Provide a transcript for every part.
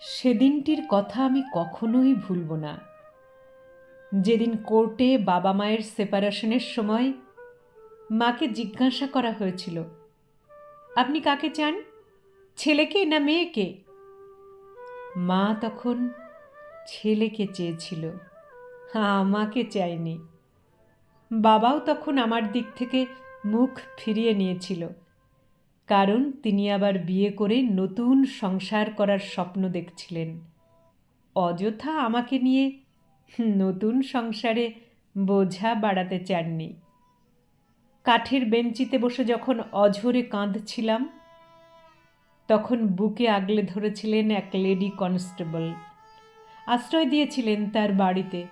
সেদিনটির কথা আমি কখনোই ভুলব না। যেদিন কোর্টে বাবা মায়ের সেপারেশনের সময় মাকে জিজ্ঞাসা করা হয়েছিল, আপনি কাকে চান, ছেলেকে না মেয়েকে? মা তখন ছেলেকে চেয়েছিল, আমাকে চায়নি বাবাও তখন আমার দিক থেকে মুখ ফিরিয়ে নিয়েছিল। কারণ তিনি আবার বিয়ে করে নতুন সংসার করার স্বপ্ন দেখছিলেন। অযথা আমাকে নিয়ে নতুন সংসারে বোঝা বাড়াতে চাননি। কাঠের বেঞ্চিতে বসে যখন অঝরে কাঁদছিলাম, তখন বুকে আগলে ধরেছিলেন এক লেডি কনস্টেবল। আশ্রয় দিয়েছিলেন তার বাড়িতে।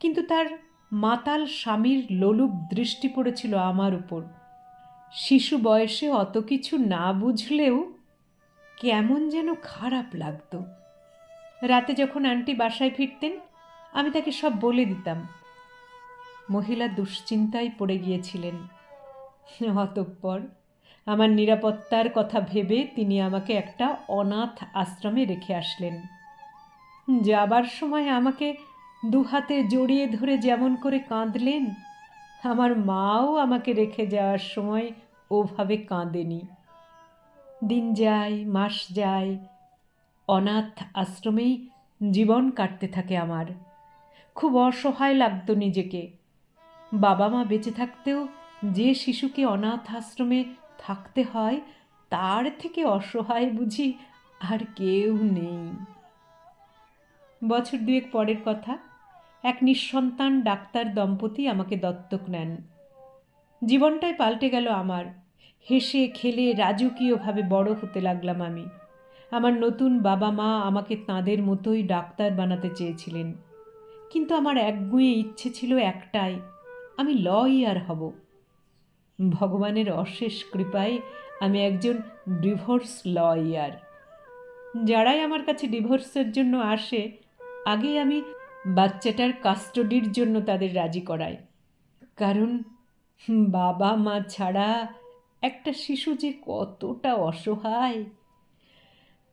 কিন্তু তার মাতাল স্বামীর লোলুপ দৃষ্টি পড়েছিল আমার উপর। শিশু বয়সে অত কিছু না বুঝলেও কেমন যেন খারাপ লাগতো। রাতে যখন আন্টি বাসায় ফিরতেন, আমি তাকে সব বলে দিতাম। মহিলা দুশ্চিন্তায় পড়ে গিয়েছিলেন। অতঃপর আমার নিরাপত্তার কথা ভেবে তিনি আমাকে একটা অনাথ আশ্রমে রেখে আসলেন। যাবার সময় আমাকে দুহাতে জড়িয়ে ধরে যেমন করে কাঁদলেন, আমার মাও আমাকে রেখে যাওয়ার সময় ওভাবে কাঁদেনি। দিন যায়, মাস যায়, অনাথ আশ্রমেই জীবন কাটতে থাকে আমার। খুব অসহায় লাগতো নিজেকে। বাবা মা বেঁচে থাকতেও যে শিশুকে অনাথ আশ্রমে থাকতে হয়, তার থেকে অসহায় বুঝি আর কেউ নেই। বছর দুয়েক পরের কথা, এক নিঃসন্তান ডাক্তার দম্পতি আমাকে দত্তক নেন। জীবনটাই পাল্টে গেল আমার। হেসে, খেলে, রাজকীয়ভাবে বড় হতে লাগলাম আমি। আমার নতুন বাবা মা আমাকে তাঁদের মতোই ডাক্তার বানাতে চেয়েছিলেন। কিন্তু আমার একগুঁয়ে ইচ্ছে ছিল একটাই, আমি লয়ার হব। ভগবানের অশেষ কৃপায় আমি একজন ডিভোর্স লয়ার। যারাই আমার কাছে ডিভোর্সের জন্য আসে আগে আমি বাচ্চাটার কাস্টডির জন্য তাদের রাজি করাই। কারণ বাবা মা ছাড়া একটা শিশু যে কতটা অসহায়,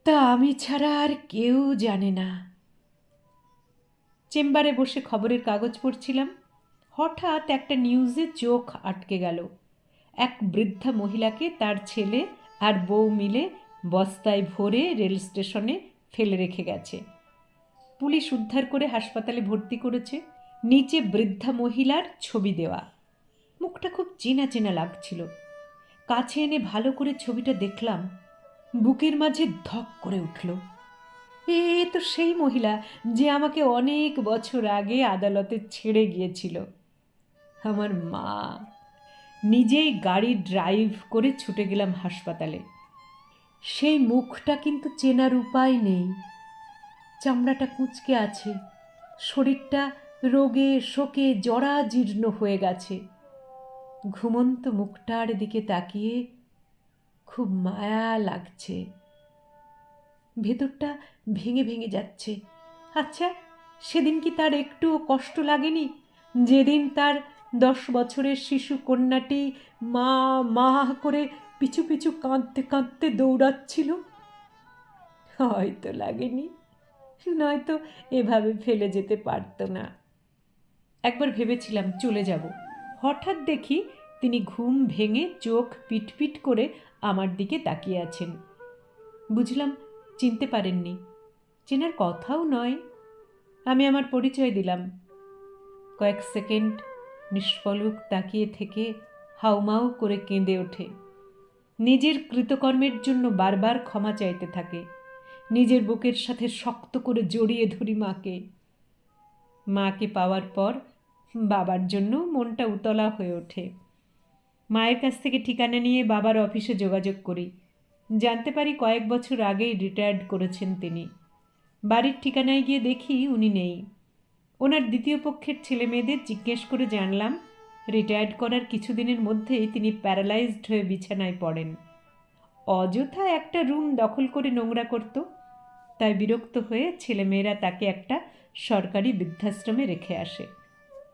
তা আমি ছাড়া আর কেউ জানে না। চেম্বারে বসে খবরের কাগজ পড়ছিলাম। হঠাৎ একটা নিউজে চোখ আটকে গেল। এক বৃদ্ধা মহিলাকে তার ছেলে আর বউ মিলে বস্তায় ভরে রেল স্টেশনে ফেলে রেখে গেছে। পুলিশ উদ্ধার করে হাসপাতালে ভর্তি করেছে। নিচে বৃদ্ধা মহিলার ছবি দেওয়া। মুখটা খুব চেনা চেনা লাগছিল। কাছে এনে ভালো করে ছবিটা দেখলাম, বুকের মাঝে ধক করে উঠল। এ তো সেই মহিলা যে আমাকে অনেক বছর আগে আদালতে ছেড়ে গিয়েছিল। আমার মা। নিজেই গাড়ি ড্রাইভ করে ছুটে গেলাম হাসপাতালে। সেই মুখটা কিন্তু চেনার উপায় নেই। চামড়াটা কুঁচকে আছে, শরীরটা রোগে শোকে জরাজীর্ণ হয়ে গেছে। ঘুমন্ত মুখটার দিকে তাকিয়ে খুব মায়া লাগছে। ভেতরটা ভেঙে ভেঙে যাচ্ছে। আচ্ছা সেদিন কি তার একটুও কষ্ট লাগেনি? যেদিন তার দশ বছরের শিশু কন্যাটি মা মা করে পিছু পিছু কাঁদতে কাঁদতে দৌড়াচ্ছিল? হয়তো লাগেনি। নয়তো এভাবে ফেলে যেতে পারতো না। একবার ভেবেছিলাম চলে যাব। হঠাৎ দেখি তিনি ঘুম ভেঙে চোখ পিটপিট করে আমার দিকে তাকিয়ে আছেন। বুঝলাম চিনতে পারেননি। চেনার কথাও নয়। আমি আমার পরিচয় দিলাম। কয়েক সেকেন্ড নিষ্ফলক তাকিয়ে থেকে হাউমাউ করে কেঁদে ওঠে। নিজের কৃতকর্মের জন্য বারবার ক্ষমা চাইতে থাকে। নিজের বুকের সাথে শক্ত করে জড়িয়ে ধরি মাকে। মাকে পাওয়ার পর বাবার জন্য মনটা উতলা হয়ে ওঠে। মায়ের কাছ থেকে ঠিকানা নিয়ে বাবার অফিসে যোগাযোগ করি। জানতে পারি কয়েক বছর আগেই রিটায়ার্ড করেছেন তিনি। বাড়ির ঠিকানায় গিয়ে দেখি উনি নেই। ওনার দ্বিতীয় পক্ষের ছেলে মেয়েদের জিজ্ঞেস করে জানলাম রিটায়ার্ড করার কিছুদিনের মধ্যেই তিনি প্যারালাইজড হয়ে বিছানায় পড়েন। অযথা একটা রুম দখল করে নোংরা করত, তাই বিরক্ত হয়ে ছেলেমেয়েরা তাকে একটা সরকারি বৃদ্ধাশ্রমে রেখে আসে।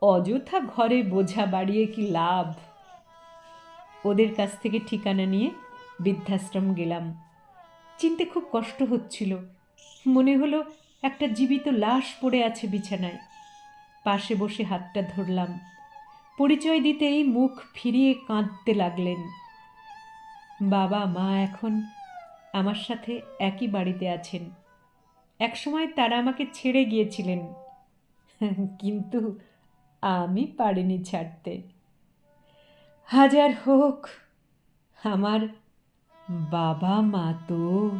অযথা ঘরে বোঝা বাড়িয়ে কি লাভ? ওদের কাছ থেকে ঠিকানা নিয়ে বৃদ্ধাশ্রম গেলাম। চিনতে খুব কষ্ট হচ্ছিল। মনে হলো একটা জীবিত লাশ পড়ে আছে বিছানায়। পাশে বসে হাতটা ধরলাম। পরিচয় দিতেই মুখ ফিরিয়ে কাঁদতে লাগলেন। বাবা, মা এখন আমার সাথে একই বাড়িতে আছেন। একসময় তারা আমাকে ছেড়ে গিয়েছিলেন। কিন্তু আমি পারিনি ছাড়তে। হাজার হোক আমার বাবা মা তো